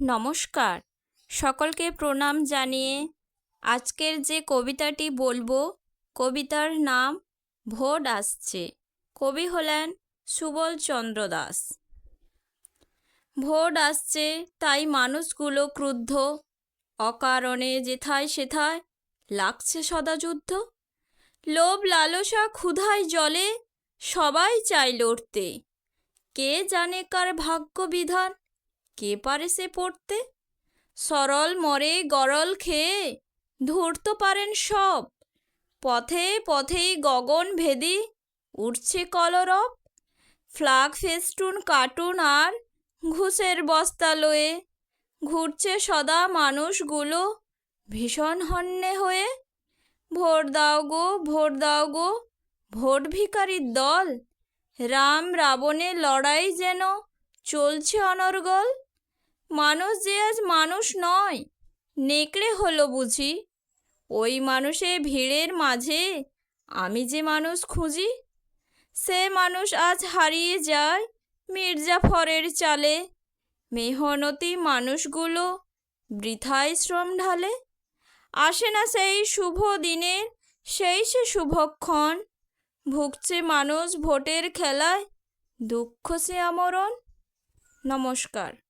নমস্কার। সকলকে প্রণাম জানিয়ে আজকের যে কবিতাটি বলব, কবিতার নাম ভোট আসছে। কবি হলেন সুবল চন্দ্র দাস। ভোট আসছে তাই মানুষগুলো ক্রুদ্ধ। অকারণে যেথায় সেথায় লাগছে সদা যুদ্ধ লোভ লালসা ক্ষুধায় জলে সবাই চায় লড়তে। কে জানে কার ভাগ্য বিধান কে পারে সে পড়তে? সরল মরে গরল খেয়ে ধূর্ত পারেন সব। পথে পথেই গগন ভেদি উঠছে কলরব। ফ্লাগ, ফেস্টুন, কার্টুন আর ঘুষের বস্তা লয়ে ঘুরছে সদা মানুষগুলো ভীষণ হন্যে হয়ে। ভোট দাও গো ভোট দাও গো, ভোট ভিখারির দল। রাম, রাবণের লড়াই যেন চলছে অনর্গল। মানুষ যে আজ মানুষ নয়। নেকড়ে হলো বুঝি। ওই মানুষে ভিড়ের মাঝে আমি যে মানুষ খুঁজি, সে মানুষ আজ হারিয়ে যায় মির্জাফরের চালে। মেহনতি মানুষগুলো বৃথায় শ্রম ঢালে। আসে না সেই শুভ দিনের, সেই সে শুভক্ষণ। ভুগছে মানুষ ভোটের খেলায়, দুঃখ সে আমরণ। নমস্কার।